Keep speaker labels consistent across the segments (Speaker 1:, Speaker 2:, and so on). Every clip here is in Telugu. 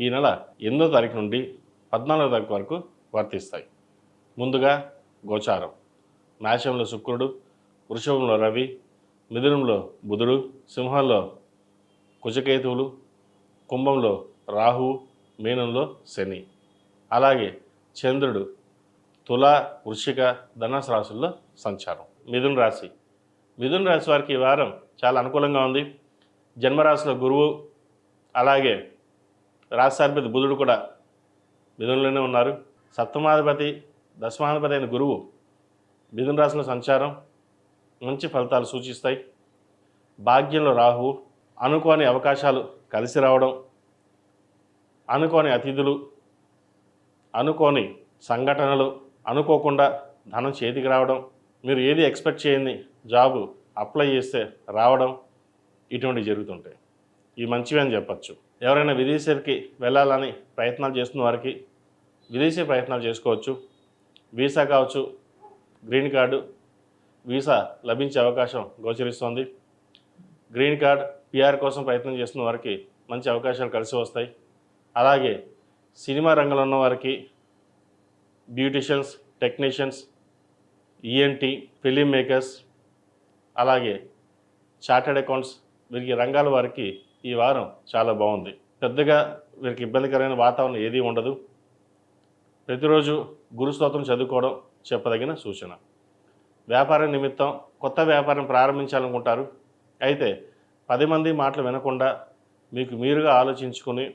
Speaker 1: ఈ నెల ఎనిమిదో తారీఖు నుండి పద్నాలుగో తారీఖు వరకు వర్తిస్తాయి. ముందుగా గోచారం. మేషంలో శుక్రుడు వృషభంలో రవి మిథునంలో బుధుడు సింహంలో కుజకేతువులు కుంభంలో రాహువు మీనంలో శని. అలాగే చంద్రుడు తుల వృషిక ధనుసు రాశుల్లో సంచారం. మిథున రాశి. మిథున రాశి వారికి ఈ వారం చాలా అనుకూలంగా ఉంది. జన్మరాశిలో గురువు అలాగే రాశాధిపతి బుధుడు కూడా మిథునంలోనే ఉన్నారు. సప్తమాధిపతి దశమాధిపతి అయిన గురువు మిథున రాశిలో సంచారం మంచి ఫలితాలు సూచిస్తాయి. భాగ్యంలో రాహువు అనుకోని అవకాశాలు కలిసి రావడం అనుకోని అతిథులు అనుకోని సంఘటనలు అనుకోకుండా ధనం చేతికి రావడం మీరు ఏది ఎక్స్పెక్ట్ చేయండి జాబు అప్లై చేస్తే రావడం ఇటువంటివి జరుగుతుంటాయి. ఇవి మంచివి అని చెప్పచ్చు. ఎవరైనా విదేశీకి వెళ్ళాలని ప్రయత్నాలు చేస్తున్న వారికి విదేశీ ప్రయత్నాలు చేసుకోవచ్చు. వీసా కావచ్చు గ్రీన్ కార్డు వీసా లభించే అవకాశం గోచరిస్తోంది. గ్రీన్ కార్డ్ పిఆర్ కోసం ప్రయత్నం చేస్తున్న వారికి మంచి అవకాశాలు కలిసి వస్తాయి. అలాగే సినిమా రంగంలో ఉన్న వారికి beauticians technicians ENT film makers అలాగే చార్టెడ్ అకౌంట్స్ వీరికి రంగాల వారికి ఈ వారం చాలా బాగుంది. పెద్దగా వీరికి ఇబ్బందికరమైన వాతావరణం ఏదీ ఉండదు. ప్రతిరోజు గురుస్తోత్రం చదువుకోవడం చెప్పదగిన సూచన. వ్యాపార నిమిత్తం కొత్త వ్యాపారం ప్రారంభించాలనుకుంటారు. అయితే పది మంది మాటలు వినకుండా మీకు మీరుగా ఆలోచించుకొని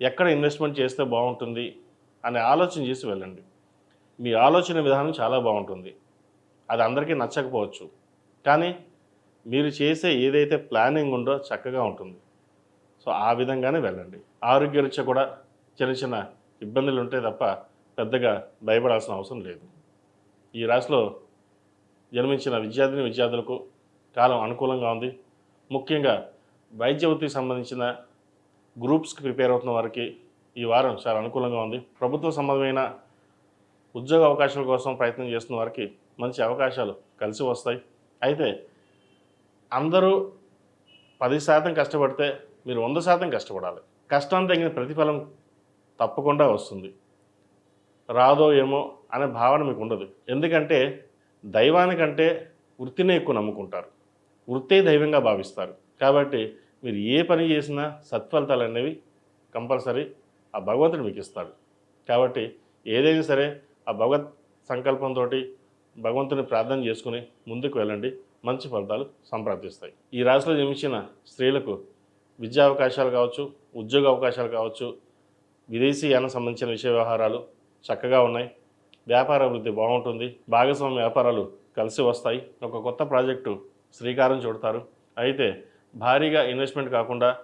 Speaker 1: ఎక్కడ ఇన్వెస్ట్మెంట్ చేస్తే బాగుంటుంది అనే ఆలోచన చేసి వెళ్ళండి. మీ ఆలోచన విధానం చాలా బాగుంటుంది. అది అందరికీ నచ్చకపోవచ్చు. కానీ మీరు చేసే ఏదైతే ప్లానింగ్ ఉందో చక్కగా ఉంటుంది. సో ఆ విధంగానే వెళ్ళండి. ఆరోగ్యరీత్యా కూడా చిన్న చిన్న ఇబ్బందులు ఉంటే తప్ప పెద్దగా భయపడాల్సిన అవసరం లేదు. ఈ రాశిలో జన్మించిన విద్యార్థిని విద్యార్థులకు కాలం అనుకూలంగా ఉంది. ముఖ్యంగా వైద్య వృత్తికి సంబంధించిన గ్రూప్స్కి ప్రిపేర్ అవుతున్న వారికి ఈ వారం చాలా అనుకూలంగా ఉంది. ప్రభుత్వ సంబంధమైన ఉద్యోగ అవకాశాల కోసం ప్రయత్నం చేస్తున్న వారికి మంచి అవకాశాలు కలిసి వస్తాయి. అయితే అందరూ పది శాతం కష్టపడితే మీరు వంద శాతం కష్టపడాలి. కష్టం తగిన ప్రతిఫలం తప్పకుండా వస్తుంది. రాదో ఏమో అనే భావన మీకు ఉండదు. ఎందుకంటే దైవానికంటే వృత్తినే ఎక్కువ నమ్ముకుంటారు. వృత్తే దైవంగా భావిస్తారు. కాబట్టి మీరు ఏ పని చేసినా సత్ఫలితాలు అనేవి కంపల్సరీ ఆ భగవంతుడు మీకు ఇస్తాడు. కాబట్టి ఏదైనా సరే ఆ భగవత్ సంకల్పంతో భగవంతుని ప్రార్థన చేసుకుని ముందుకు వెళ్ళండి. మంచి ఫలితాలు సంప్రాప్తిస్తాయి. ఈ రాశిలో జన్మించిన స్త్రీలకు విద్యా అవకాశాలు కావచ్చు ఉద్యోగ అవకాశాలు కావచ్చు విదేశీయానికి సంబంధించిన విషయ వ్యవహారాలు చక్కగా ఉన్నాయి. వ్యాపార అభివృద్ధి బాగుంటుంది. భాగస్వామ్య వ్యాపారాలు కలిసి వస్తాయి. ఒక కొత్త ప్రాజెక్టు శ్రీకారం చుడతారు. అయితే భారీగా ఇన్వెస్ట్మెంట్ కాకుండా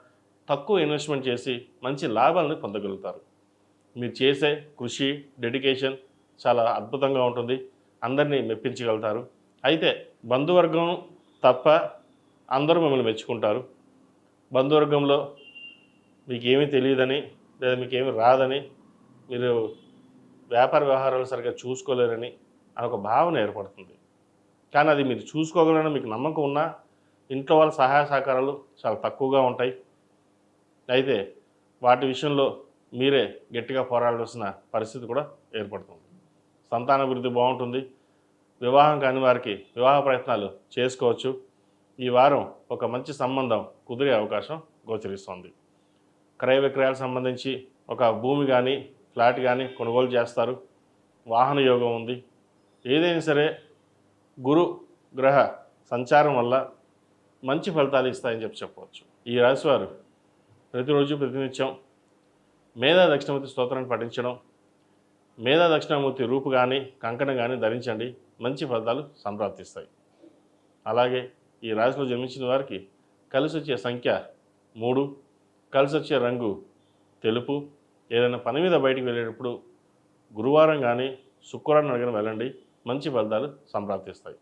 Speaker 1: తక్కువ ఇన్వెస్ట్మెంట్ చేసి మంచి లాభాలను పొందగలుగుతారు. మీరు చేసే కృషి డెడికేషన్ చాలా అద్భుతంగా ఉంటుంది. అందరినీ మెప్పించగలుగుతారు. అయితే బంధువర్గం తప్ప అందరూ మిమ్మల్ని మెచ్చుకుంటారు. బంధువర్గంలో మీకేమీ తెలియదని లేదా మీకేమి రాదని మీరు వ్యాపార వ్యవహారాలు సరిగ్గా చూసుకోలేరని అని ఒక భావన ఏర్పడుతుంది. కానీ అది మీరు చూసుకోగలరని మీకు నమ్మకం ఉన్నా ఇంట్లో వాళ్ళ సహాయ సహకారాలు చాలా తక్కువగా ఉంటాయి. అయితే వాటి విషయంలో మీరే గట్టిగా పోరాడాల్సిన పరిస్థితి కూడా ఏర్పడుతుంది. సంతానాభివృద్ధి బాగుంటుంది. వివాహం కాని వారికి వివాహ ప్రయత్నాలు చేసుకోవచ్చు. ఈ వారం ఒక మంచి సంబంధం కుదిరే అవకాశం గోచరిస్తుంది. క్రయ విక్రయాలకు సంబంధించి ఒక భూమి కానీ ఫ్లాట్ కానీ కొనుగోలు చేస్తారు. వాహన యోగం ఉంది. ఏదైనా సరే గురు గ్రహ సంచారం వల్ల మంచి ఫలితాలు ఇస్తాయని చెప్పి చెప్పవచ్చు. ఈ రాశివారు ప్రతిరోజు ప్రతినిత్యం మేధా దక్షిణమూర్తి స్తోత్రాన్ని పఠించడం మేధా దక్షిణామూర్తి రూపు కానీ కంకణం కానీ ధరించండి. మంచి ఫలితాలు సంప్రాప్తిస్తాయి. అలాగే ఈ రాశిలో జన్మించిన వారికి కలిసి వచ్చే సంఖ్య మూడు. కలిసి వచ్చే రంగు తెలుపు. ఏదైనా పని మీద బయటికి వెళ్ళేటప్పుడు గురువారం కానీ శుక్రవారం అడిగిన వెళ్ళండి. మంచి ఫలితాలు సంప్రాప్తిస్తాయి.